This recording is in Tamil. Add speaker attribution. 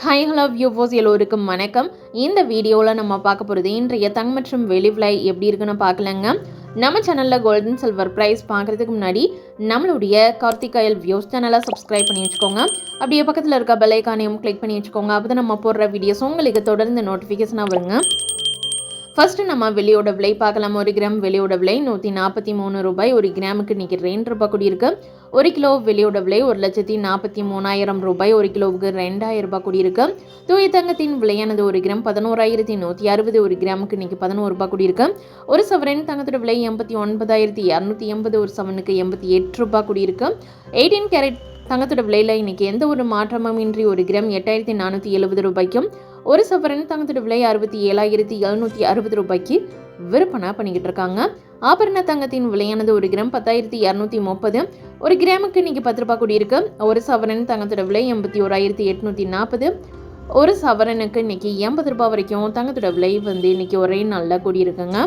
Speaker 1: ஹை ஹலோ வியூவோஸ் எல்லோருக்கும் வணக்கம். இந்த வீடியோவில் நம்ம பார்க்க போகிறது இன்றைய தங் மற்றும் வெளி விலை எப்படி இருக்குன்னு பார்க்கலங்க. நம்ம சேனலில் கோல்டன் சில்வர் ப்ரைஸ் பார்க்குறதுக்கு முன்னாடி நம்மளுடைய கார்த்திகாயல் வியூஸ் சேனலை சப்ஸ்கிரைப் பண்ணி வச்சுக்கோங்க. அப்படியே பக்கத்தில் இருக்க பெல்லைக்கானையும் கிளிக் பண்ணி வச்சுக்கோங்க. அப்போ நம்ம போடுற வீடியோஸ் உங்களுக்கு தொடர்ந்து நோட்டிஃபிகேஷனாக வருங்க. ஃபஸ்ட்டு நம்ம வெளியோட விலை பார்க்கலாம். ஒரு கிராம் வெளியோட விலை நூற்றி நாற்பத்தி மூணு ரூபாய். ஒரு கிராமுக்கு இன்றைக்கி ரெண்டு ரூபாய் கூடி இருக்குது ஒரு கிலோ வெளியோட விலை ஒரு லட்சத்தி நாற்பத்தி மூணாயிரம் ரூபாய் ஒரு கிலோவுக்கு ரெண்டாயிரம் ரூபாய் கூடியிருக்கு. தூய தங்கத்தின் விலையானது ஒரு கிராம் பதினோராயிரத்தி நூற்றி அறுபது ஒரு கிராமுக்கு இன்றைக்கி பதினோரு ரூபாய் கூடியிருக்கு. ஒரு சவரன் தங்கத்தோட விலை எண்பத்தி ஒன்பதாயிரத்தி இரநூத்தி எண்பது ஒரு சவனுக்கு எண்பத்தி எட்டு ரூபாய் கூடியிருக்கு. எயிட்டீன் கேரட் தங்கத்தோட விலையில் இன்னைக்கு எந்த ஒரு மாற்றமும் இன்றி ஒரு கிராம் எட்டாயிரத்தி நானூற்றி எழுபது ரூபாய்க்கும் ஒரு சவரன் தங்கத்தோட விலை அறுபத்தி ஏழாயிரத்தி எழுநூற்றி அறுபது ரூபாய்க்கு விற்பனை பண்ணிக்கிட்டு இருக்காங்க. ஆபரண தங்கத்தின் விலையானது ஒரு கிராம் பத்தாயிரத்தி இரநூத்தி முப்பது ஒரு கிராமுக்கு இன்றைக்கி பத்து ரூபாய் கூடி இருக்கு ஒரு சவரன் தங்கத்தோட விலை எண்பத்தி ஓராயிரத்தி எட்நூற்றி நாற்பது ஒரு சவரனுக்கு இன்னைக்கு எண்பது ரூபாய் வரைக்கும் தங்கத்தோட விலை வந்து இன்னைக்கு ஒரே நாளில் கூடியிருக்குங்க.